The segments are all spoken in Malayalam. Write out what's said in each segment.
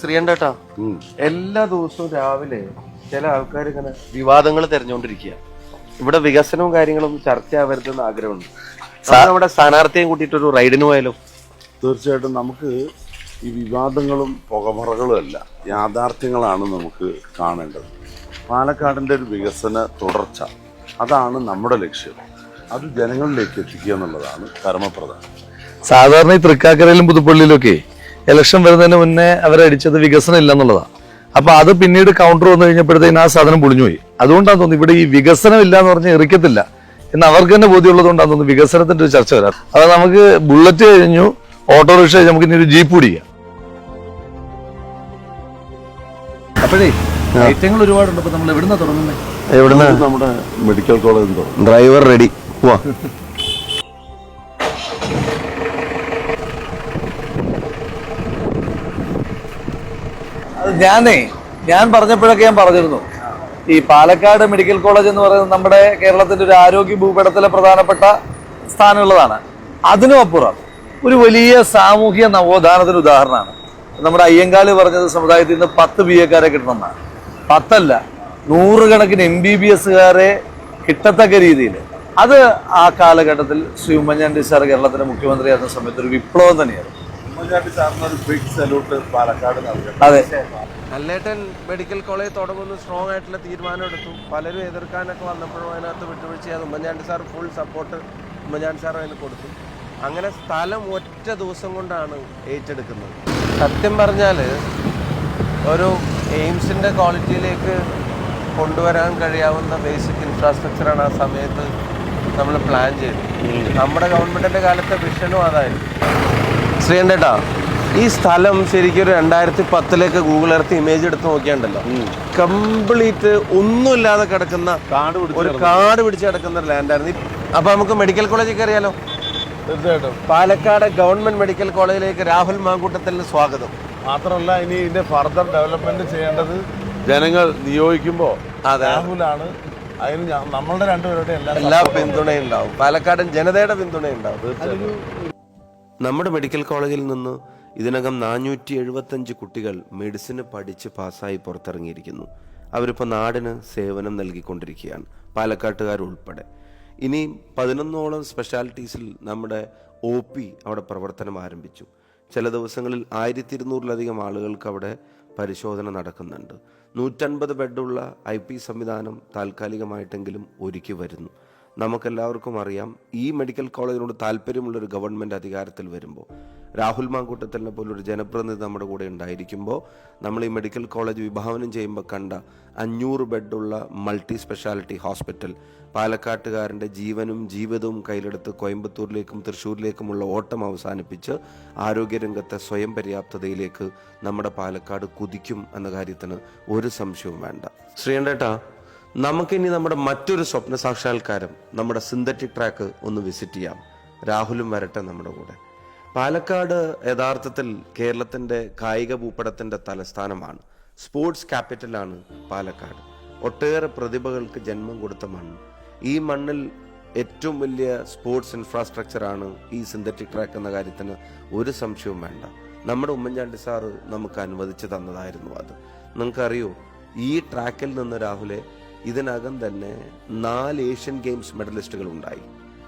ശ്രീയണ്ടേട്ടാ എല്ലാ ദിവസവും രാവിലെ ചില ആൾക്കാർ ഇങ്ങനെ വിവാദങ്ങൾ തെരഞ്ഞുകൊണ്ടിരിക്കുക ഇവിടെ വികസനവും കാര്യങ്ങളും ചർച്ചയാവരുതെന്ന് ആഗ്രഹമുണ്ട്. സാർ നമ്മുടെ സ്ഥാനാർത്ഥിയെ കൂട്ടിയിട്ട് ഒരു റൈഡിന് പോയാലോ? തീർച്ചയായിട്ടും നമുക്ക് ഈ വിവാദങ്ങളും പുകമറകളും അല്ല യാഥാർത്ഥ്യങ്ങളാണ് നമുക്ക് കാണേണ്ടത്. പാലക്കാടിന്റെ ഒരു വികസന തുടർച്ച അതാണ് നമ്മുടെ ലക്ഷ്യം. അത് ജനങ്ങളിലേക്ക് എത്തിക്കുക എന്നുള്ളതാണ് പരമപ്രധാനം സാധാരണ ഈ തൃക്കാക്കരയിലും പുതുപ്പള്ളിയിലും ഒക്കെ ഇലക്ഷൻ വരുന്നതിന് മുന്നേ അവരടിച്ചത് വികസനം ഇല്ല എന്നുള്ളതാണ് അപ്പൊ അത് പിന്നീട് കൗണ്ടർ വന്നു കഴിഞ്ഞപ്പോഴത്തേക്കും ആ സാധനം പൊളിഞ്ഞുപോയി. അതുകൊണ്ടാണ് തോന്നുന്നത് ഇവിടെ ഈ വികസനം ഇല്ല എന്ന് പറഞ്ഞാൽ എറിക്കത്തില്ല എന്ന് അവർക്ക് തന്നെ ബോധ്യമുള്ളതുകൊണ്ടാണ് തോന്നുന്നു വികസനത്തിന്റെ ഒരു ചർച്ച വരാറ്. അത് നമുക്ക് ബുള്ളറ്റ് കഴിഞ്ഞു ഓട്ടോറിക്ഷ കഴിഞ്ഞു നമുക്ക് ഇനി ഒരു ജീപ്പ് പിടിക്കാം അപ്പോഴേ ഐറ്റങ്ങൾ ഒരുപാടുണ്ട്. അപ്പൊ നമ്മൾ എവിടുന്ന തുടങ്ങുന്നത് എവിടുന്ന? നമ്മുടെ മെഡിക്കൽ കോളേജ് ഡ്രൈവർ റെഡി പോവാ. ഞാനേ ഞാൻ പറഞ്ഞപ്പോഴൊക്കെ ഞാൻ പറഞ്ഞിരുന്നു. ഈ പാലക്കാട് മെഡിക്കൽ കോളേജ് എന്ന് പറയുന്നത് നമ്മുടെ കേരളത്തിന്റെ ഒരു ആരോഗ്യ ഭൂപടത്തിലെ പ്രധാനപ്പെട്ട സ്ഥാനമുള്ളതാണ്. അതിനും അപ്പുറം ഒരു വലിയ സാമൂഹ്യ നവോത്ഥാനത്തിന് ഉദാഹരണമാണ്. നമ്മുടെ അയ്യങ്കാളി പറഞ്ഞത് സമുദായത്തിൽ നിന്ന് പത്ത് ബി എക്കാരെ കിട്ടണമെന്നാണ്. പത്തല്ല നൂറുകണക്കിന് എം ബി ബി എസ്സുകാരെ കിട്ടത്തക്ക രീതിയിൽ. അത് ആ കാലഘട്ടത്തിൽ ശ്രീ ഉമ്മൻചാണ്ടി സാർ കേരളത്തിന്റെ മുഖ്യമന്ത്രിയായിരുന്ന സമയത്ത് ഒരു വിപ്ലവം തന്നെയായിരുന്നു. അതെ. നല്ലേട്ടൻ മെഡിക്കൽ കോളേജ് തുടങ്ങുന്നു സ്ട്രോങ് ആയിട്ടുള്ള തീരുമാനം എടുത്തു. പലരും എതിർക്കാനൊക്കെ വന്നപ്പോഴും അതിനകത്ത് വിട്ടുവീഴ്ച ചെയ്ത്. Oommen Chandy sir full support Oommen Chandy sir അതിന് കൊടുത്തു. അങ്ങനെ സ്ഥലം ഒറ്റ ദിവസം കൊണ്ടാണ് ഏറ്റെടുക്കുന്നത്. സത്യം പറഞ്ഞാൽ ഒരു എയിംസിന്റെ ക്വാളിറ്റിയിലേക്ക് കൊണ്ടുവരാൻ കഴിയാവുന്ന ബേസിക് ഇൻഫ്രാസ്ട്രക്ചറാണ് ആ സമയത്ത് നമ്മൾ പ്ലാൻ ചെയ്തത്. നമ്മുടെ ഗവൺമെന്റിന്റെ കാലത്തെ വിഷനും അതായിരുന്നു. ശ്രീകണ്ഠേട്ടാ ഈ സ്ഥലം ശരിക്കും ഒരു രണ്ടായിരത്തി പത്തിലേക്ക് ഗൂഗിൾ എർത്ത് ഇമേജ് എടുത്ത് നോക്കിയാണ്ടല്ലോ. കംപ്ലീറ്റ് ഒന്നുമില്ലാതെ കിടക്കുന്ന കാട് ഒരു കാട് പിടിച്ച് കിടക്കുന്ന ഒരു ലാൻഡായിരുന്നു അപ്പൊ നമുക്ക് മെഡിക്കൽ കോളേജിൽ അറിയാലോ? തീർച്ചയായിട്ടും. പാലക്കാട് ഗവൺമെന്റ് മെഡിക്കൽ കോളേജിലേക്ക് രാഹുൽ മാങ്കൂട്ടത്തിന് സ്വാഗതം. മാത്രമല്ല ഇനി ഇതിന്റെ ഫർദർ ഡെവലപ്മെന്റ് ചെയ്യേണ്ടത് ജനങ്ങൾ നിയോഗിക്കുമ്പോ. രാഹുലാണ്. അതിന് നമ്മളുടെ രണ്ടുപേരുടെ എല്ലാ എല്ലാ പിന്തുണയും ഉണ്ടാവും. പാലക്കാടൻ ജനതയുടെ പിന്തുണയുണ്ടാവും നമ്മുടെ മെഡിക്കൽ കോളേജിൽ നിന്ന് ഇതിനകം നാനൂറ്റി എഴുപത്തഞ്ച് കുട്ടികൾ മെഡിസിന് പഠിച്ച് പാസ്സായി പുറത്തിറങ്ങിയിരിക്കുന്നു. അവരിപ്പോൾ നാടിന് സേവനം നൽകിക്കൊണ്ടിരിക്കുകയാണ് പാലക്കാട്ടുകാർ ഉൾപ്പെടെ ഇനി പതിനൊന്നോളം സ്പെഷ്യാലിറ്റീസിൽ നമ്മുടെ ഒ പി അവിടെ പ്രവർത്തനം ആരംഭിച്ചു. ചില ദിവസങ്ങളിൽ ആയിരത്തി ഇരുന്നൂറിലധികം ആളുകൾക്ക് അവിടെ പരിശോധന നടക്കുന്നുണ്ട്. നൂറ്റൻപത് ബെഡുള്ള ഐ പി സംവിധാനം താൽക്കാലികമായിട്ടെങ്കിലും ഒരുക്കി വരുന്നു. നമുക്കെല്ലാവർക്കും അറിയാം ഈ മെഡിക്കൽ കോളേജിനോട് താല്പര്യമുള്ളൊരു ഗവൺമെന്റ് അധികാരത്തിൽ വരുമ്പോൾ രാഹുൽ മാങ്കൂട്ടത്തിനെ പോലൊരു ജനപ്രതിനിധി നമ്മുടെ കൂടെ ഉണ്ടായിരിക്കുമ്പോൾ നമ്മൾ ഈ മെഡിക്കൽ കോളേജ് വിഭാവനം ചെയ്യുമ്പോൾ കണ്ട അഞ്ഞൂറ് ബെഡുള്ള മൾട്ടി സ്പെഷ്യാലിറ്റി ഹോസ്പിറ്റൽ പാലക്കാട്ടുകാരന്റെ ജീവനും ജീവിതവും കയ്യിലെടുത്ത് കോയമ്പത്തൂരിലേക്കും തൃശ്ശൂരിലേക്കുമുള്ള ഓട്ടം അവസാനിപ്പിച്ച് ആരോഗ്യരംഗത്തെ സ്വയം പര്യാപ്തതയിലേക്ക് നമ്മുടെ പാലക്കാട് കുതിക്കും എന്ന കാര്യത്തിന് ഒരു സംശയവും വേണ്ട. ശ്രീകണ്ഠേട്ടാ നമുക്കിനി നമ്മുടെ മറ്റൊരു സ്വപ്ന സാക്ഷാത്കാരം നമ്മുടെ സിന്തറ്റിക് ട്രാക്ക് ഒന്ന് വിസിറ്റ് ചെയ്യാം. രാഹുലും വരട്ടെ നമ്മുടെ കൂടെ. പാലക്കാട് യഥാർത്ഥത്തിൽ കേരളത്തിന്റെ കായിക ഭൂപടത്തിന്റെ തലസ്ഥാനമാണ്. സ്പോർട്സ് ക്യാപിറ്റലാണ് പാലക്കാട്. ഒട്ടേറെ പ്രതിഭകൾക്ക് ജന്മം കൊടുത്ത മണ്ണ്. ഈ മണ്ണിൽ ഏറ്റവും വലിയ സ്പോർട്സ് ഇൻഫ്രാസ്ട്രക്ചറാണ് ഈ സിന്തറ്റിക് ട്രാക്ക് എന്ന കാര്യത്തിന് ഒരു സംശയവും വേണ്ട. നമ്മുടെ ഉമ്മൻചാണ്ടി സാറ് നമുക്ക് അനുവദിച്ചു തന്നതായിരുന്നു അത്. നിങ്ങൾക്കറിയോ ഈ ട്രാക്കിൽ നിന്ന് രാഹുലെ ഇതിനകം തന്നെ നാല് ഏഷ്യൻ ഗെയിംസ് മെഡലിസ്റ്റുകൾ ഉണ്ടായി.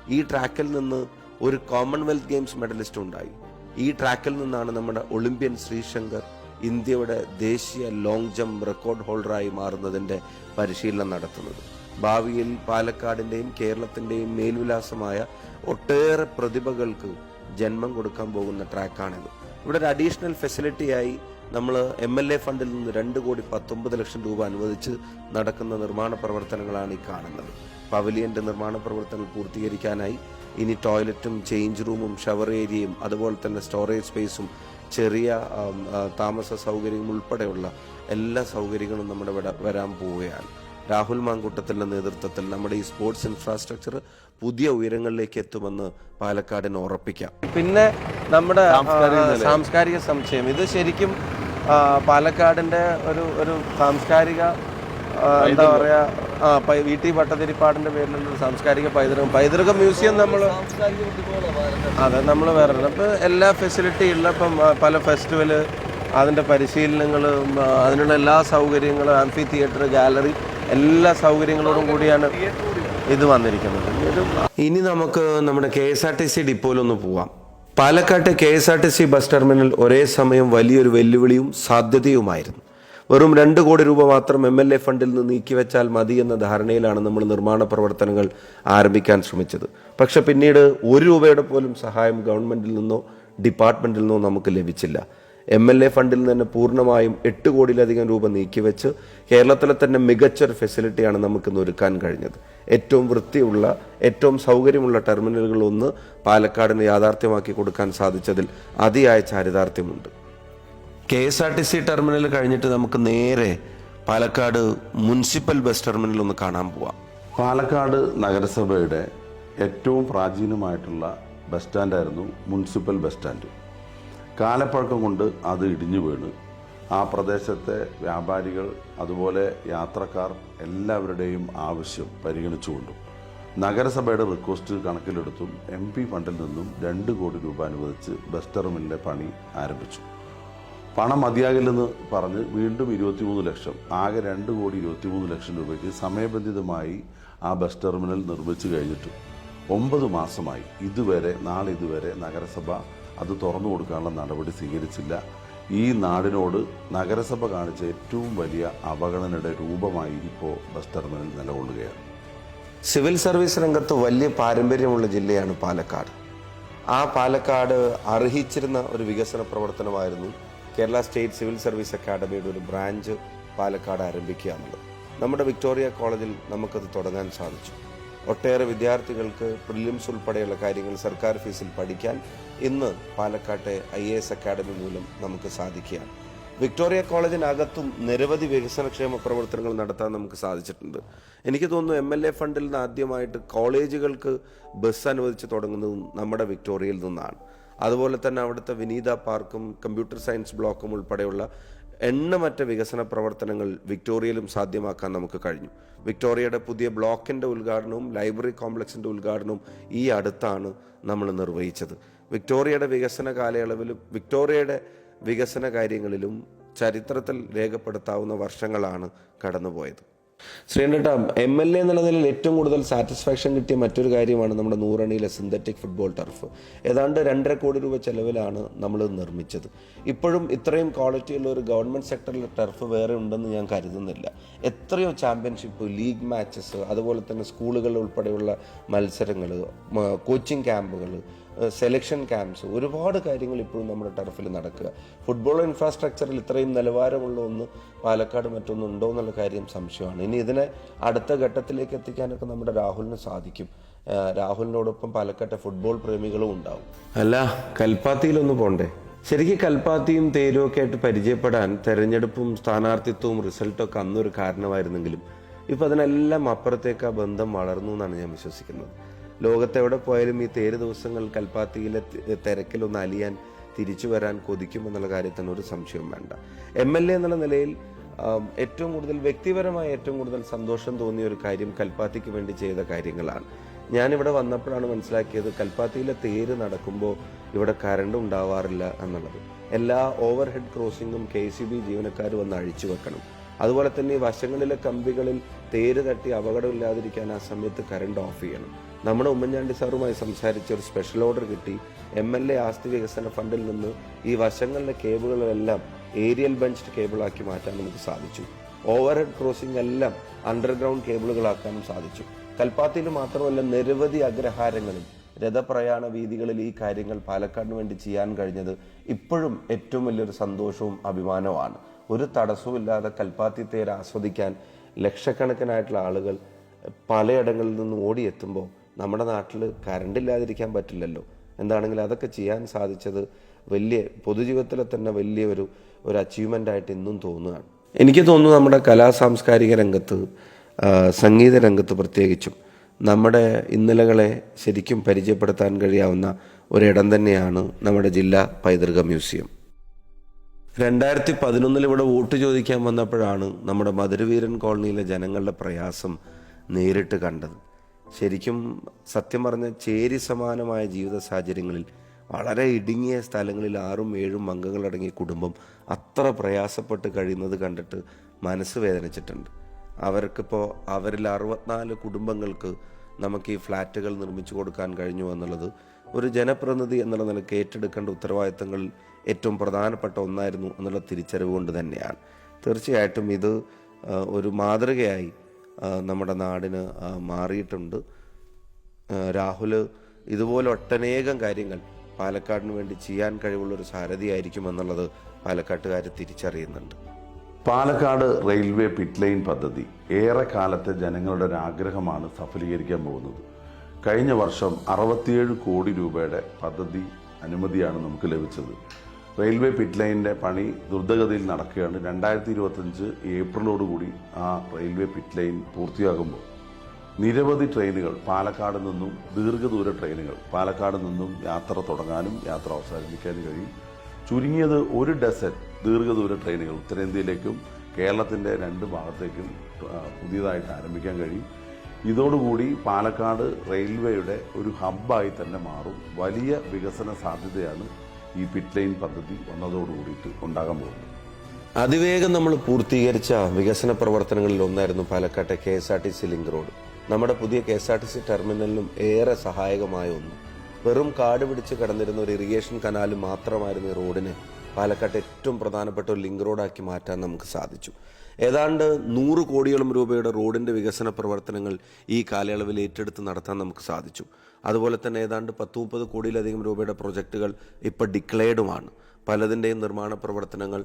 ഈ ട്രാക്കിൽ നിന്ന് ഒരു കോമൺവെൽത്ത് ഗെയിംസ് മെഡലിസ്റ്റ് ഉണ്ടായി. ഈ ട്രാക്കിൽ നിന്നാണ് നമ്മുടെ ഒളിമ്പ്യൻ ശ്രീശങ്കർ ഇന്ത്യയുടെ ദേശീയ ലോങ് ജമ്പ് റെക്കോർഡ് ഹോൾഡറായി മാറുന്നതിന്റെ പരിശീലനം നടത്തുന്നത്. ഭാവിയിൽ പാലക്കാടിന്റെയും കേരളത്തിന്റെയും മേൽവിലാസമായ ഒട്ടേറെ പ്രതിഭകൾക്ക് ജന്മം കൊടുക്കാൻ പോകുന്ന ട്രാക്കാണിത് ഇവിടെ ഒരു അഡീഷണൽ ഫെസിലിറ്റിയായി നമ്മൾ എം എൽ എ ഫണ്ടിൽ നിന്ന് രണ്ട് കോടി പത്തൊമ്പത് ലക്ഷം രൂപ അനുവദിച്ച് നടക്കുന്ന നിർമ്മാണ പ്രവർത്തനങ്ങളാണ് ഈ കാണുന്നത്. പവലിയന്റെ നിർമ്മാണ പ്രവർത്തനങ്ങൾ പൂർത്തീകരിക്കാനായി ഇനി ടോയ്ലറ്റും ചേഞ്ച് റൂമും ഷവർ ഏരിയയും അതുപോലെ തന്നെ സ്റ്റോറേജ് സ്പേസും ചെറിയ താമസ സൗകര്യവും ഉൾപ്പെടെയുള്ള എല്ലാ സൗകര്യങ്ങളും നമ്മുടെ വരാൻ പോവുകയാണ്. രാഹുൽ മാങ്കൂട്ടത്തിന്റെ നേതൃത്വത്തിൽ നമ്മുടെ ഈ സ്പോർട്സ് ഇൻഫ്രാസ്ട്രക്ചർ പുതിയ ഉയരങ്ങളിലേക്ക് എത്തുമെന്ന് പാലക്കാടിന് ഉറപ്പിക്കാം. പിന്നെ നമ്മുടെ സാംസ്കാരിക സംശയം. ഇത് ശരിക്കും പാലക്കാടിന്റെ ഒരു ഒരു സാംസ്കാരിക എന്താ പറയാ ആ പൈ- വി ടി ഭട്ടതിരിപ്പാടിന്റെ പേരിലുള്ള സാംസ്കാരിക പൈതൃകം. പൈതൃക മ്യൂസിയം നമ്മൾ അതെ നമ്മൾ വേറെ അപ്പൊ എല്ലാ ഫെസിലിറ്റി ഉള്ള ഇപ്പം പല ഫെസ്റ്റിവൽ അതിന്റെ പരിശീലനങ്ങൾ അതിനുള്ള എല്ലാ സൗകര്യങ്ങളും ആംഫി തിയേറ്റർ ഗാലറി എല്ലാ സൗകര്യങ്ങളോടും കൂടിയാണ് ഇത് വന്നിരിക്കുന്നത്. ഇനി നമുക്ക് നമ്മുടെ K S R T C ഡിപ്പോയിലൊന്ന് പോവാം. പാലക്കാട്ടെ K S R T C bus terminal ഒരേ സമയം വലിയൊരു വെല്ലുവിളിയും സാധ്യതയുമായിരുന്നു. വെറും രണ്ട് കോടി രൂപ മാത്രം എം എൽ എ ഫണ്ടിൽ നിന്ന് നീക്കിവെച്ചാൽ മതി എന്ന ധാരണയിലാണ് നമ്മൾ നിർമ്മാണ പ്രവർത്തനങ്ങൾ ആരംഭിക്കാൻ ശ്രമിച്ചത്. പക്ഷെ പിന്നീട് ഒരു രൂപയുടെ പോലും സഹായം ഗവൺമെന്റിൽ നിന്നോ ഡിപ്പാർട്ട്മെന്റിൽ നിന്നോ നമുക്ക് ലഭിച്ചില്ല. എം എൽ എ ഫണ്ടിൽ നിന്ന് തന്നെ പൂർണമായും എട്ട് കോടിയിലധികം രൂപ നീക്കിവെച്ച് കേരളത്തിലെ തന്നെ മികച്ചൊരു ഫെസിലിറ്റിയാണ് നമുക്കിന്ന് ഒരുക്കാൻ കഴിഞ്ഞത്. ഏറ്റവും വൃത്തിയുള്ള ഏറ്റവും സൗകര്യമുള്ള ടെർമിനലുകൾ ഒന്ന് പാലക്കാടിന് യാഥാർത്ഥ്യമാക്കി കൊടുക്കാൻ സാധിച്ചതിൽ അതിയായ ചാരിതാർത്ഥ്യമുണ്ട്. K S R T C terminal കഴിഞ്ഞിട്ട് നമുക്ക് നേരെ പാലക്കാട് മുനിസിപ്പൽ ബസ് ടെർമിനൽ ഒന്ന് കാണാൻ പോവാം. പാലക്കാട് നഗരസഭയുടെ ഏറ്റവും പ്രാചീനമായിട്ടുള്ള ബസ് സ്റ്റാൻഡായിരുന്നു മുനിസിപ്പൽ ബസ് സ്റ്റാൻഡ് കാലപ്പഴക്കം കൊണ്ട് അത് ഇടിഞ്ഞു വീണ്. ആ പ്രദേശത്തെ വ്യാപാരികൾ അതുപോലെ യാത്രക്കാർ എല്ലാവരുടെയും ആവശ്യം പരിഗണിച്ചുകൊണ്ടും നഗരസഭയുടെ റിക്വസ്റ്റ് കണക്കിലെടുത്തും എം പി ഫണ്ടിൽ നിന്നും രണ്ട് കോടി രൂപ അനുവദിച്ച് ബസ് ടെർമിനലിന്റെ പണി ആരംഭിച്ചു. പണം മതിയാകില്ലെന്ന് പറഞ്ഞ് വീണ്ടും ഇരുപത്തിമൂന്ന് ലക്ഷം ആകെ രണ്ട് കോടി ഇരുപത്തിമൂന്ന് ലക്ഷം രൂപയ്ക്ക് സമയബന്ധിതമായി ആ ബസ് ടെർമിനൽ നിർമ്മിച്ചു കഴിഞ്ഞിട്ട്. ഒമ്പത് മാസമായി. ഇതുവരെ നാളെ ഇതുവരെ നഗരസഭ അത് തുറന്നു കൊടുക്കാനുള്ള നടപടി സ്വീകരിച്ചില്ല. ഈ നാടിനോട് നഗരസഭ കാണിച്ച ഏറ്റവും വലിയ അവഗണനയുടെ രൂപമായി ഇപ്പോൾ ബസ് ടെർമിനൽ നിലകൊള്ളുകയാണ്. സിവിൽ സർവീസ് രംഗത്ത് വലിയ പാരമ്പര്യമുള്ള ജില്ലയാണ് പാലക്കാട്. ആ പാലക്കാട് അർഹിച്ചിരുന്ന ഒരു വികസന പ്രവർത്തനമായിരുന്നു കേരള സ്റ്റേറ്റ് സിവിൽ സർവീസ് അക്കാഡമിയുടെ ഒരു ബ്രാഞ്ച് പാലക്കാട് ആരംഭിക്കുക എന്നുള്ളത്. നമ്മുടെ വിക്ടോറിയ കോളേജിൽ നമുക്കത് തുടങ്ങാൻ സാധിച്ചു. ഒട്ടേറെ വിദ്യാർത്ഥികൾക്ക് പ്രിലിംസ് ഉൾപ്പെടെയുള്ള കാര്യങ്ങൾ സർക്കാർ ഫീസിൽ പഠിക്കാൻ ഇന്ന് പാലക്കാട്ടെ ഐ എ എസ് അക്കാഡമി മൂലം നമുക്ക് സാധിക്കുകയാണ്. വിക്ടോറിയ കോളേജിനകത്തും നിരവധി വികസനക്ഷേമ പ്രവർത്തനങ്ങൾ നടത്താൻ നമുക്ക് സാധിച്ചിട്ടുണ്ട്. എനിക്ക് തോന്നുന്നു എം എൽ എ ഫണ്ടിൽ നിന്ന് ആദ്യമായിട്ട് കോളേജുകൾക്ക് ബസ് അനുവദിച്ച് തുടങ്ങുന്നതും നമ്മുടെ വിക്ടോറിയയിൽ നിന്നാണ്. അതുപോലെ തന്നെ അവിടുത്തെ വിനീത പാർക്കും കമ്പ്യൂട്ടർ സയൻസ് ബ്ലോക്കും ഉൾപ്പെടെയുള്ള എണ്ണമറ്റ വികസന പ്രവർത്തനങ്ങൾ വിക്ടോറിയയിലും സാധ്യമാക്കാൻ നമുക്ക് കഴിഞ്ഞു. വിക്ടോറിയയുടെ പുതിയ ബ്ലോക്കിന്റെ ഉദ്ഘാടനവും ലൈബ്രറി കോംപ്ലക്സിന്റെ ഉദ്ഘാടനവും ഈ അടുത്താണ് നമ്മൾ നിർവഹിച്ചത്. വിക്ടോറിയയുടെ വികസന കാലയളവിലും വിക്ടോറിയയുടെ വികസന കാര്യങ്ങളിലും ചരിത്രത്തിൽ രേഖപ്പെടുത്താവുന്ന വർഷങ്ങളാണ് കടന്നുപോയത്. ശ്രീനട്ട എം എൽ എ എന്നുള്ള നിലയിൽ ഏറ്റവും കൂടുതൽ സാറ്റിസ്ഫാക്ഷൻ കിട്ടിയ മറ്റൊരു കാര്യമാണ് നമ്മുടെ നൂറണിയിലെ സിന്തറ്റിക് ഫുട്ബോൾ ടർഫ് ഏതാണ്ട് രണ്ടര കോടി രൂപ ചെലവിലാണ് നമ്മൾ നിർമ്മിച്ചത്. ഇപ്പോഴും ഇത്രയും ക്വാളിറ്റിയുള്ള ഒരു ഗവൺമെന്റ് സെക്ടറിലെ ടർഫ് വേറെ ഉണ്ടെന്ന് ഞാൻ കരുതുന്നില്ല. എത്രയോ ചാമ്പ്യൻഷിപ്പ് ലീഗ് മാച്ചസ് അതുപോലെ തന്നെ സ്കൂളുകൾ ഉൾപ്പെടെയുള്ള മത്സരങ്ങൾ കോച്ചിങ് ക്യാമ്പുകൾ സെലക്ഷൻ ക്യാമ്പ്സ് ഒരുപാട് കാര്യങ്ങൾ ഇപ്പോഴും നമ്മുടെ ടർഫിൽ നടക്കുക. ഫുട്ബോൾ ഇൻഫ്രാസ്ട്രക്ചറിൽ ഇത്രയും നിലവാരമുള്ള ഒന്ന് പാലക്കാട് മറ്റൊന്നും ഉണ്ടോ എന്നുള്ള കാര്യം സംശയമാണ്. ഇനി ഇതിനെ അടുത്ത ഘട്ടത്തിലേക്ക് എത്തിക്കാനൊക്കെ നമ്മുടെ രാഹുലിന് സാധിക്കും. രാഹുലിനോടൊപ്പം പാലക്കാട്ടെ ഫുട്ബോൾ പ്രേമികളും ഉണ്ടാവും. അല്ല കൽപ്പാത്തിയിലൊന്ന് പോണ്ടേ? ശരിക്കും കൽപ്പാത്തിയും തേരും ഒക്കെ ആയിട്ട് പരിചയപ്പെടാൻ തെരഞ്ഞെടുപ്പും സ്ഥാനാർത്ഥിത്വവും റിസൾട്ടൊക്കെ അന്നൊരു കാരണമായിരുന്നെങ്കിലും ഇപ്പം അതിനെല്ലാം അപ്പുറത്തേക്ക് ആ ബന്ധം വളർന്നു എന്നാണ് ഞാൻ വിശ്വസിക്കുന്നത്. ലോകത്തെവിടെ പോയാലും ഈ തേര് ദിവസങ്ങൾ കൽപ്പാത്തിയിലെ തിരക്കിലൊന്ന് അലിയാൻ തിരിച്ചു വരാൻ കൊതിക്കുമെന്നുള്ള കാര്യത്തിന് ഒരു സംശയവും വേണ്ട. എം എൽ എ എന്നുള്ള നിലയിൽ ഏറ്റവും കൂടുതൽ വ്യക്തിപരമായ ഏറ്റവും കൂടുതൽ സന്തോഷം തോന്നിയ ഒരു കാര്യം കൽപ്പാത്തിക്ക് വേണ്ടി ചെയ്ത കാര്യങ്ങളാണ്. ഞാനിവിടെ വന്നപ്പോഴാണ് മനസ്സിലാക്കിയത് കൽപ്പാത്തിയിലെ തേര് നടക്കുമ്പോൾ ഇവിടെ കറണ്ട് ഉണ്ടാവാറില്ല എന്നുള്ളത്. എല്ലാ ഓവർ ഹെഡ് ക്രോസിംഗും കെ സി ബി ജീവനക്കാർ വന്ന് അഴിച്ചു വെക്കണം. അതുപോലെ തന്നെ വശങ്ങളിലെ കമ്പികളിൽ തേര് തട്ടി അപകടമില്ലാതിരിക്കാൻ ആ സമയത്ത് കറണ്ട് ഓഫ് ചെയ്യണം. നമ്മുടെ ഉമ്മൻചാണ്ടി സാറുമായി സംസാരിച്ച ഒരു സ്പെഷ്യൽ ഓർഡർ കിട്ടി. എം എൽ എ ആസ്തി വികസന ഫണ്ടിൽ നിന്ന് ഈ വശങ്ങളിലെ കേബിളുകളെല്ലാം ഏരിയൽ ബെഞ്ച്ഡ് കേബിളാക്കി മാറ്റാൻ നമുക്ക് സാധിച്ചു. ഓവർ ഹെഡ് ക്രോസിംഗ് എല്ലാം അണ്ടർഗ്രൗണ്ട് കേബിളുകളാക്കാനും സാധിച്ചു. കൽപ്പാത്തിയിൽ മാത്രമല്ല നിരവധി അഗ്രഹാരങ്ങളിൽ രഥപ്രയാണ വീതികളിൽ ഈ കാര്യങ്ങൾ പാലക്കാടിന് വേണ്ടി ചെയ്യാൻ കഴിഞ്ഞത് ഇപ്പോഴും ഏറ്റവും വലിയൊരു സന്തോഷവും അഭിമാനവുമാണ്. ഒരു തടസ്സവുമില്ലാതെ കൽപ്പാത്തി തേര് ആസ്വദിക്കാൻ ലക്ഷക്കണക്കിനായിട്ടുള്ള ആളുകൾ പലയിടങ്ങളിൽ നിന്നും ഓടിയെത്തുമ്പോൾ നമ്മുടെ നാട്ടിൽ കറണ്ട് ഇല്ലാതിരിക്കാൻ പറ്റില്ലല്ലോ. എന്താണെങ്കിൽ അതൊക്കെ ചെയ്യാൻ സാധിച്ചത് വലിയ പൊതുജീവിതത്തിലെ തന്നെ വലിയ ഒരു ഒരു അച്ചീവ്മെന്റ് ആയിട്ട് ഇന്നും തോന്നുകയാണ്. എനിക്ക് തോന്നുന്നു നമ്മുടെ കലാ സാംസ്കാരിക രംഗത്ത് സംഗീത രംഗത്ത് പ്രത്യേകിച്ചും നമ്മുടെ ഇന്നലകളെ ശരിക്കും പരിചയപ്പെടുത്താൻ കഴിയാവുന്ന ഒരിടം തന്നെയാണ് നമ്മുടെ ജില്ലാ പൈതൃക മ്യൂസിയം. രണ്ടായിരത്തി പതിനൊന്നിൽ ഇവിടെ വോട്ട് ചോദിക്കാൻ വന്നപ്പോഴാണ് നമ്മുടെ മധുരവീരൻ കോളനിയിലെ ജനങ്ങളുടെ പ്രയാസം നേരിട്ട് കണ്ടത്. ശരിക്കും സത്യം പറഞ്ഞ ചേരി സമാനമായ ജീവിത സാഹചര്യങ്ങളിൽ വളരെ ഇടുങ്ങിയ സ്ഥലങ്ങളിൽ ആറും ഏഴും അംഗങ്ങളടങ്ങിയ കുടുംബം അത്ര പ്രയാസപ്പെട്ട് കഴിയുന്നത് കണ്ടിട്ട് മനസ്സ് വേദനിച്ചിട്ടുണ്ട്. അവർക്കിപ്പോൾ അവരിൽ അറുപത്തിനാല് കുടുംബങ്ങൾക്ക് നമുക്ക് ഈ ഫ്ലാറ്റുകൾ നിർമ്മിച്ചു കൊടുക്കാൻ കഴിഞ്ഞു എന്നുള്ളത് ഒരു ജനപ്രതിനിധി എന്നുള്ള നിലയ്ക്ക് ഏറ്റെടുക്കേണ്ട ഉത്തരവാദിത്തങ്ങളിൽ ഏറ്റവും പ്രധാനപ്പെട്ട ഒന്നായിരുന്നു എന്നുള്ള തിരിച്ചറിവ് കൊണ്ട് തന്നെയാണ്. തീർച്ചയായിട്ടും ഇത് ഒരു മാതൃകയായി നമ്മുടെ നാടിന് മാറിയിട്ടുണ്ട്. രാഹുൽ ഇതുപോലെ ഒട്ടനേകം കാര്യങ്ങൾ പാലക്കാടിന് വേണ്ടി ചെയ്യാൻ കഴിവുള്ള ഒരു സാരഥിയായിരിക്കും എന്നുള്ളത് പാലക്കാട്ടുകാർ തിരിച്ചറിയുന്നുണ്ട്. പാലക്കാട് റെയിൽവേ പിറ്റ് ലൈൻ പദ്ധതി ഏറെ കാലത്തെ ജനങ്ങളുടെ ഒരു ആഗ്രഹമാണ് സഫലീകരിക്കാൻ പോകുന്നത്. കഴിഞ്ഞ വർഷം അറുപത്തിയേഴ് കോടി രൂപയുടെ പദ്ധതി അനുമതിയാണ് നമുക്ക് ലഭിച്ചത്. റെയിൽവേ പിറ്റ് ലൈനിന്റെ പണി ദ്രുതഗതിയിൽ നടക്കുകയാണ്. രണ്ടായിരത്തി ഇരുപത്തഞ്ച് ഏപ്രിലോടുകൂടി ആ റെയിൽവേ പിറ്റ് ലൈൻ പൂർത്തിയാകുമ്പോൾ നിരവധി ട്രെയിനുകൾ പാലക്കാട് നിന്നും ദീർഘദൂര ട്രെയിനുകൾ പാലക്കാട് നിന്നും യാത്ര തുടങ്ങാനും യാത്ര അവസാനിപ്പിക്കാനും കഴിയും. ചുരുങ്ങിയത് ഒരു ഡസൻ ദീർഘദൂര ട്രെയിനുകൾ ഉത്തരേന്ത്യയിലേക്കും കേരളത്തിന്റെ രണ്ട് ഭാഗത്തേക്കും പുതിയതായിട്ട് ആരംഭിക്കാൻ കഴിയും. ഇതോടുകൂടി പാലക്കാട് റെയിൽവേയുടെ ഒരു ഹബ്ബായി തന്നെ മാറും. വലിയ വികസന സാധ്യതയാണ് ഈ പിറ്റ് ലൈൻ പദ്ധതി വന്നതോടുകൂടിയിട്ട് ഉണ്ടാകാൻ പോകുന്നത് അതിവേഗം നമ്മൾ പൂർത്തീകരിച്ച വികസന പ്രവർത്തനങ്ങളിൽ ഒന്നായിരുന്നു പാലക്കാട്ടെ K S R T C link road. നമ്മുടെ പുതിയ K S R T C ടെർമിനലിനും ഏറെ സഹായകമായ ഒന്ന്. വെറും കാട് പിടിച്ച് കടന്നിരുന്ന ഒരു ഇറിഗേഷൻ കനാൽ മാത്രമായിരുന്നു ഈ റോഡിനെ പാലക്കാട്ട് ഏറ്റവും പ്രധാനപ്പെട്ട ഒരു ലിങ്ക് റോഡാക്കി മാറ്റാൻ നമുക്ക് സാധിച്ചു. ഏതാണ്ട് നൂറ് കോടിയോളം രൂപയുടെ റോഡിന്റെ വികസന പ്രവർത്തനങ്ങൾ ഈ കാലയളവിൽ ഏറ്റെടുത്ത് നടത്താൻ നമുക്ക് സാധിച്ചു. അതുപോലെ തന്നെ ഏതാണ്ട് പത്ത് മുപ്പത് കോടിയിലധികം രൂപയുടെ പ്രൊജക്റ്റുകൾ ഇപ്പോൾ ഡിക്ലെയർഡുമാണ് പലതിന്റെയും നിർമ്മാണ പ്രവർത്തനങ്ങൾ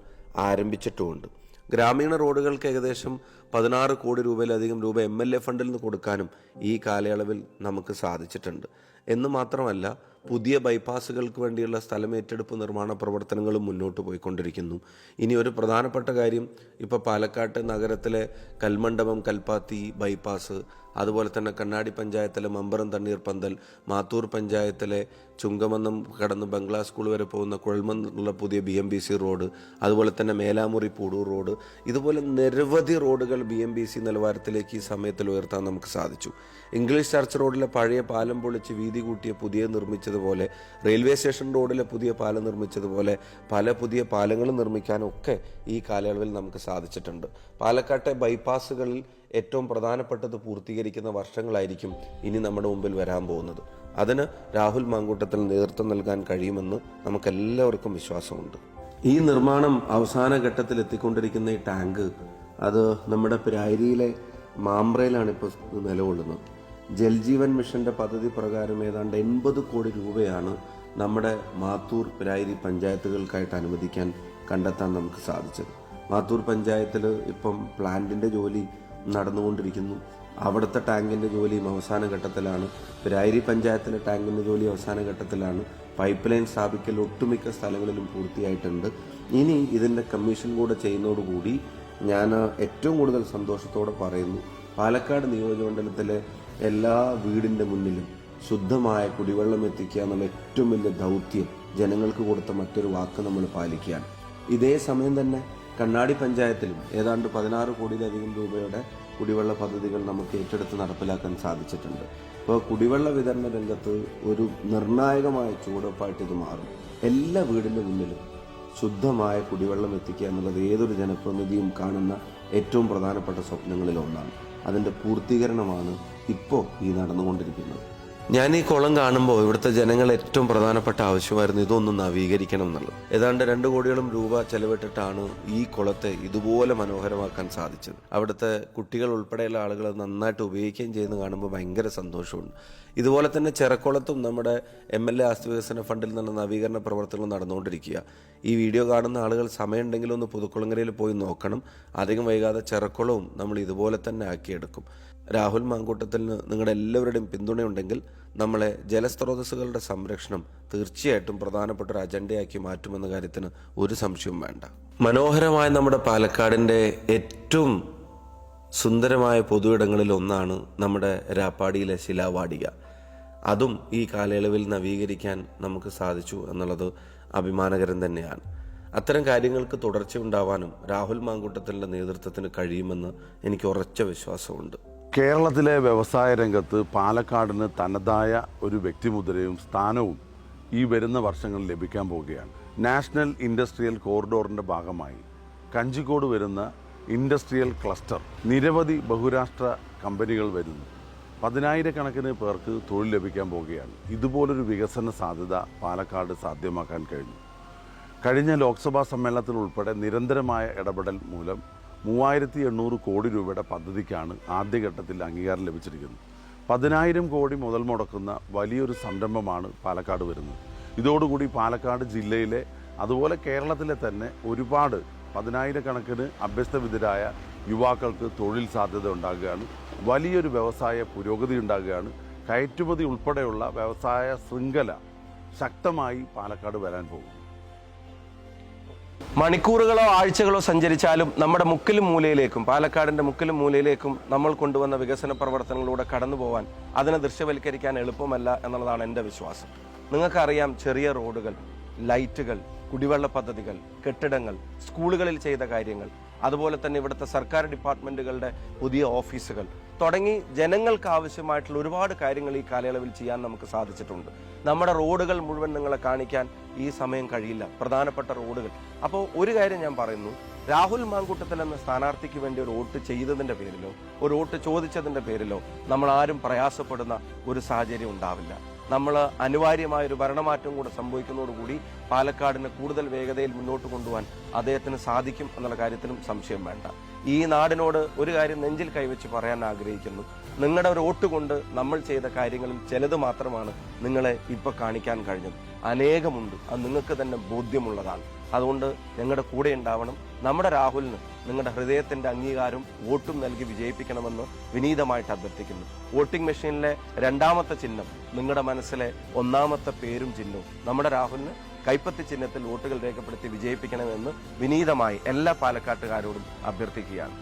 ആരംഭിച്ചിട്ടുമുണ്ട്. ഗ്രാമീണ റോഡുകൾക്ക് ഏകദേശം പതിനാറ് കോടി രൂപയിലധികം രൂപ എം എൽ എ ഫണ്ടിൽ നിന്ന് കൊടുക്കാനും ഈ കാലയളവിൽ നമുക്ക് സാധിച്ചിട്ടുണ്ട്. എന്ന് മാത്രമല്ല പുതിയ ബൈപ്പാസുകൾക്ക് വേണ്ടിയുള്ള സ്ഥലം ഏറ്റെടുപ്പ് നിർമ്മാണ പ്രവർത്തനങ്ങളും മുന്നോട്ട് പോയിക്കൊണ്ടിരിക്കുന്നു. ഇനി ഒരു പ്രധാനപ്പെട്ട കാര്യം ഇപ്പോൾ പാലക്കാട്ട് നഗരത്തിലെ കൽമണ്ഡപം കൽപ്പാത്തി ബൈപ്പാസ് അതുപോലെ തന്നെ കണ്ണാടി പഞ്ചായത്തിലെ മമ്പറം തണ്ണീർ പന്തൽ മാത്തൂർ പഞ്ചായത്തിലെ ചുങ്കമന്നം കടന്ന് ബംഗ്ലാ സ്കൂൾ വരെ പോകുന്ന കുഴൽമന്നുള്ള പുതിയ B M B C road അതുപോലെ തന്നെ മേലാമുറി പൂടൂർ റോഡ് ഇതുപോലെ നിരവധി റോഡുകൾ ബി എം ബി സി നിലവാരത്തിലേക്ക് ഈ സമയത്തിൽ ഉയർത്താൻ നമുക്ക് സാധിച്ചു. ഇംഗ്ലീഷ് ചർച്ച് റോഡിലെ പഴയ പാലം പൊളിച്ച് വീതി കൂട്ടിയ പുതിയ നിർമ്മിച്ചതുപോലെ റെയിൽവേ സ്റ്റേഷൻ റോഡിലെ പുതിയ പാലം നിർമ്മിച്ചതുപോലെ പല പുതിയ പാലങ്ങളും നിർമ്മിക്കാനൊക്കെ ഈ കാലയളവിൽ നമുക്ക് സാധിച്ചിട്ടുണ്ട്. പാലക്കാട്ടെ ബൈപ്പാസുകളിൽ ഏറ്റവും പ്രധാനപ്പെട്ടത് പൂർത്തീകരിക്കുന്ന വർഷങ്ങളായിരിക്കും ഇനി നമ്മുടെ മുമ്പിൽ വരാൻ പോകുന്നത്. അതിന് രാഹുൽ മാങ്കൂട്ടത്തിൽ നേതൃത്വം നൽകാൻ കഴിയുമെന്ന് നമുക്കെല്ലാവർക്കും വിശ്വാസമുണ്ട്. ഈ നിർമ്മാണം അവസാന ഘട്ടത്തിൽ എത്തിക്കൊണ്ടിരിക്കുന്ന ഈ ടാങ്ക് അത് നമ്മുടെ പിരായിരിയിലെ മാമ്പ്രയിലാണ് ഇപ്പോൾ നിലകൊള്ളുന്നത്. ജൽജീവൻ മിഷന്റെ പദ്ധതി പ്രകാരം ഏതാണ്ട് എൺപത് കോടി രൂപയാണ് നമ്മുടെ മാത്തൂർ പിരായിരി പഞ്ചായത്തുകൾക്കായിട്ട് അനുവദിക്കാൻ കണ്ടെത്താൻ നമുക്ക് സാധിച്ചത്. മാത്തൂർ പഞ്ചായത്തിൽ ഇപ്പം പ്ലാന്റിന്റെ ജോലി നടന്നുകൊണ്ടിരിക്കുന്നു. അവിടുത്തെ ടാങ്കിന്റെ ജോലിയും അവസാന ഘട്ടത്തിലാണ്. പിരായിരി പഞ്ചായത്തിലെ ടാങ്കിന്റെ ജോലി അവസാന ഘട്ടത്തിലാണ്. പൈപ്പ് ലൈൻ സ്ഥാപിക്കൽ ഒട്ടുമിക്ക സ്ഥലങ്ങളിലും പൂർത്തിയായിട്ടുണ്ട്. ഇനി ഇതിന്റെ കമ്മീഷൻ കൂടെ ചെയ്യുന്നതോടുകൂടി ഞാൻ ഏറ്റവും കൂടുതൽ സന്തോഷത്തോടെ പറയുന്നു. പാലക്കാട് നിയോജകമണ്ഡലത്തിലെ എല്ലാ വീടിന്റെ മുന്നിലും ശുദ്ധമായ കുടിവെള്ളം എത്തിക്കുക എന്നുള്ള ഏറ്റവും വലിയ ദൗത്യം ജനങ്ങൾക്ക് കൊടുത്ത മറ്റൊരു വാക്ക് നമ്മൾ പാലിക്കുകയാണ്. ഇതേ സമയം തന്നെ കണ്ണാടി പഞ്ചായത്തിലും ഏതാണ്ട് പതിനാറ് കോടിയിലധികം രൂപയുടെ കുടിവെള്ള പദ്ധതികൾ നമുക്ക് ഏറ്റെടുത്ത് നടപ്പിലാക്കാൻ സാധിച്ചിട്ടുണ്ട്. ഇപ്പോൾ കുടിവെള്ള വിതരണ രംഗത്ത് ഒരു നിർണായകമായ ചുവടുവെപ്പായിട്ട് ഇത് മാറും. എല്ലാ വീടിന്റെ മുന്നിലും ശുദ്ധമായ കുടിവെള്ളം എത്തിക്കുക എന്നുള്ളത് ഏതൊരു ജനപ്രതിനിധിയും കാണുന്ന ഏറ്റവും പ്രധാനപ്പെട്ട സ്വപ്നങ്ങളിൽ ഒന്നാണ്. അതിന്റെ പൂർത്തീകരണമാണ് ഇപ്പോൾ ഈ നടന്നുകൊണ്ടിരിക്കുന്നത്. ഞാൻ ഈ കുളം കാണുമ്പോൾ ഇവിടുത്തെ ജനങ്ങൾ ഏറ്റവും പ്രധാനപ്പെട്ട ആവശ്യമായിരുന്നു ഇതൊന്ന് നവീകരിക്കണം എന്നുള്ളത്. ഏതാണ്ട് രണ്ട് കോടിയോളം രൂപ ചെലവിട്ടിട്ടാണ് ഈ കുളത്തെ ഇതുപോലെ മനോഹരമാക്കാൻ സാധിച്ചത്. അവിടുത്തെ കുട്ടികൾ ഉൾപ്പെടെയുള്ള ആളുകൾ നന്നായിട്ട് ഉപയോഗിക്കുകയും ചെയ്യുന്നത് കാണുമ്പോൾ ഭയങ്കര സന്തോഷമുണ്ട്. ഇതുപോലെ തന്നെ ചെറക്കുളത്തും നമ്മുടെ എം എൽ എ ആസ്തി വികസന ഫണ്ടിൽ നിന്ന് നവീകരണ പ്രവർത്തനങ്ങൾ നടന്നുകൊണ്ടിരിക്കുക. ഈ വീഡിയോ കാണുന്ന ആളുകൾ സമയമുണ്ടെങ്കിൽ ഒന്ന് പുതുക്കുളങ്ങരയിൽ പോയി നോക്കണം. അധികം വൈകാതെ ചെറക്കുളവും നമ്മൾ ഇതുപോലെ തന്നെ ആക്കിയെടുക്കും. രാഹുൽ മാങ്കൂട്ടത്തിന് നിങ്ങളുടെ എല്ലാവരുടെയും പിന്തുണയുണ്ടെങ്കിൽ നമ്മളെ ജലസ്രോതസ്സുകളുടെ സംരക്ഷണം തീർച്ചയായിട്ടും പ്രധാനപ്പെട്ട ഒരു അജണ്ടയാക്കി മാറ്റുമെന്ന കാര്യത്തിന് ഒരു സംശയവും വേണ്ട. മനോഹരമായ നമ്മുടെ പാലക്കാടിന്റെ ഏറ്റവും സുന്ദരമായ പൊതുവിടങ്ങളിൽ ഒന്നാണ് നമ്മുടെ രാപ്പാടിയിലെ ശിലാവാടിക. അതും ഈ കാലയളവിൽ നവീകരിക്കാൻ നമുക്ക് സാധിച്ചു എന്നുള്ളത് അഭിമാനകരം തന്നെയാണ്. അത്തരം കാര്യങ്ങൾക്ക് തുടർച്ചയുണ്ടാവാനും രാഹുൽ മാങ്കൂട്ടത്തിന്റെ നേതൃത്വത്തിന് കഴിയുമെന്ന് എനിക്ക് ഉറച്ച വിശ്വാസമുണ്ട്. കേരളത്തിലെ വ്യവസായ രംഗത്ത് പാലക്കാടിന് തനതായ ഒരു വ്യക്തിമുദ്രയും സ്ഥാനവും ഈ വരുന്ന വർഷങ്ങളിൽ ലഭിക്കാൻ പോവുകയാണ്. നാഷണൽ ഇൻഡസ്ട്രിയൽ കോറിഡോറിന്റെ ഭാഗമായി കഞ്ചിക്കോട് വരുന്ന ഇൻഡസ്ട്രിയൽ ക്ലസ്റ്റർ നിരവധി ബഹുരാഷ്ട്ര കമ്പനികൾ വരുന്നു. പതിനായിരക്കണക്കിന് പേർക്ക് തൊഴിൽ ലഭിക്കാൻ പോവുകയാണ്. ഇതുപോലൊരു വികസന സാധ്യത പാലക്കാട് സാധ്യമാക്കാൻ കഴിഞ്ഞു. കഴിഞ്ഞ ലോക്സഭാ സമ്മേളനത്തിൽ ഉൾപ്പെടെ നിരന്തരമായ ഇടപെടൽ മൂലം മൂവായിരത്തി എണ്ണൂറ് കോടി രൂപയുടെ പദ്ധതിക്കാണ് ആദ്യഘട്ടത്തിൽ അംഗീകാരം ലഭിച്ചിരിക്കുന്നത്. പതിനായിരം കോടി മുതൽ മുടക്കുന്ന വലിയൊരു സംരംഭമാണ് പാലക്കാട് വരുന്നത്. ഇതോടുകൂടി പാലക്കാട് ജില്ലയിലെ അതുപോലെ കേരളത്തിലെ തന്നെ ഒരുപാട് പതിനായിരക്കണക്കിന് അഭ്യസ്തവിധരായ യുവാക്കൾക്ക് തൊഴിൽ സാധ്യത ഉണ്ടാകുകയാണ്. വലിയൊരു വ്യവസായ പുരോഗതി ഉണ്ടാകുകയാണ്. കയറ്റുമതി ഉൾപ്പെടെയുള്ള വ്യവസായ ശൃംഖല ശക്തമായി പാലക്കാട് വരാൻ പോകും മണിക്കൂറുകളോ ആഴ്ചകളോ സഞ്ചരിച്ചാലും നമ്മുടെ മുക്കിലും മൂലയിലേക്കും പാലക്കാടിന്റെ മുക്കിലും മൂലയിലേക്കും നമ്മൾ കൊണ്ടുവന്ന വികസന പ്രവർത്തനങ്ങളിലൂടെ കടന്നു പോകാൻ അതിനെ ദൃശ്യവൽക്കരിക്കാൻ എളുപ്പമല്ല എന്നുള്ളതാണ് എന്റെ വിശ്വാസം. നിങ്ങൾക്കറിയാം ചെറിയ റോഡുകൾ ലൈറ്റുകൾ കുടിവെള്ള പദ്ധതികൾ കെട്ടിടങ്ങൾ സ്കൂളുകളിൽ ചെയ്ത കാര്യങ്ങൾ അതുപോലെ തന്നെ ഇവിടുത്തെ സർക്കാർ ഡിപ്പാർട്ട്മെന്റുകളുടെ പുതിയ ഓഫീസുകൾ. തുടങ്ങി ജനങ്ങൾക്ക് ആവശ്യമായിട്ടുള്ള ഒരുപാട് കാര്യങ്ങൾ ഈ കാലയളവിൽ ചെയ്യാൻ നമുക്ക് സാധിച്ചിട്ടുണ്ട്. നമ്മുടെ റോഡുകൾ മുഴുവൻ നിങ്ങളെ കാണിക്കാൻ ഈ സമയം കഴിയില്ല. പ്രധാനപ്പെട്ട റോഡുകൾ. അപ്പോൾ ഒരു കാര്യം ഞാൻ പറയുന്നു. രാഹുൽ മാങ്കൂട്ടത്തിൽ എന്ന സ്ഥാനാർത്ഥിക്ക് വേണ്ടി ഒരു വോട്ട് ചെയ്തതിന്റെ പേരിലോ ഒരു വോട്ട് ചോദിച്ചതിന്റെ പേരിലോ നമ്മൾ ആരും പ്രയാസപ്പെടുന്ന ഒരു സാഹചര്യം ഉണ്ടാവില്ല. നമ്മൾ അനിവാര്യമായ ഒരു ഭരണമാറ്റം കൂടെ സംഭവിക്കുന്നതോടുകൂടി പാലക്കാടിനെ കൂടുതൽ വേഗതയിൽ മുന്നോട്ട് കൊണ്ടുപോകാൻ അദ്ദേഹത്തിന് സാധിക്കും എന്നുള്ള കാര്യത്തിലും സംശയം വേണ്ട. ഈ നാടിനോട് ഒരു കാര്യം നെഞ്ചിൽ കൈവച്ച് പറയാൻ ആഗ്രഹിക്കുന്നു. നിങ്ങളുടെ ഒരു വോട്ട് കൊണ്ട് നമ്മൾ ചെയ്ത കാര്യങ്ങളിൽ ചിലത് മാത്രമാണ് നിങ്ങളെ ഇപ്പൊ കാണിക്കാൻ കഴിഞ്ഞത്. അനേകമുണ്ട്. അത് നിങ്ങൾക്ക് തന്നെ ബോധ്യമുള്ളതാണ്. അതുകൊണ്ട് ഞങ്ങളുടെ കൂടെ ഉണ്ടാവണം. നമ്മുടെ രാഹുലിന് നിങ്ങളുടെ ഹൃദയത്തിന്റെ അംഗീകാരം വോട്ടും നൽകി വിജയിപ്പിക്കണമെന്ന് വിനീതമായിട്ട് അഭ്യർത്ഥിക്കുന്നു. വോട്ടിംഗ് മെഷീനിലെ രണ്ടാമത്തെ ചിഹ്നം നിങ്ങളുടെ മനസ്സിലെ ഒന്നാമത്തെ പേരും ചിഹ്നവും. നമ്മുടെ രാഹുലിന് കൈപ്പത്തി ചിഹ്നത്തിൽ വോട്ടുകൾ രേഖപ്പെടുത്തി വിജയിപ്പിക്കണമെന്ന് വിനീതമായി എല്ലാ പാലക്കാട്ടുകാരോടും അഭ്യർത്ഥിക്കുകയാണ്.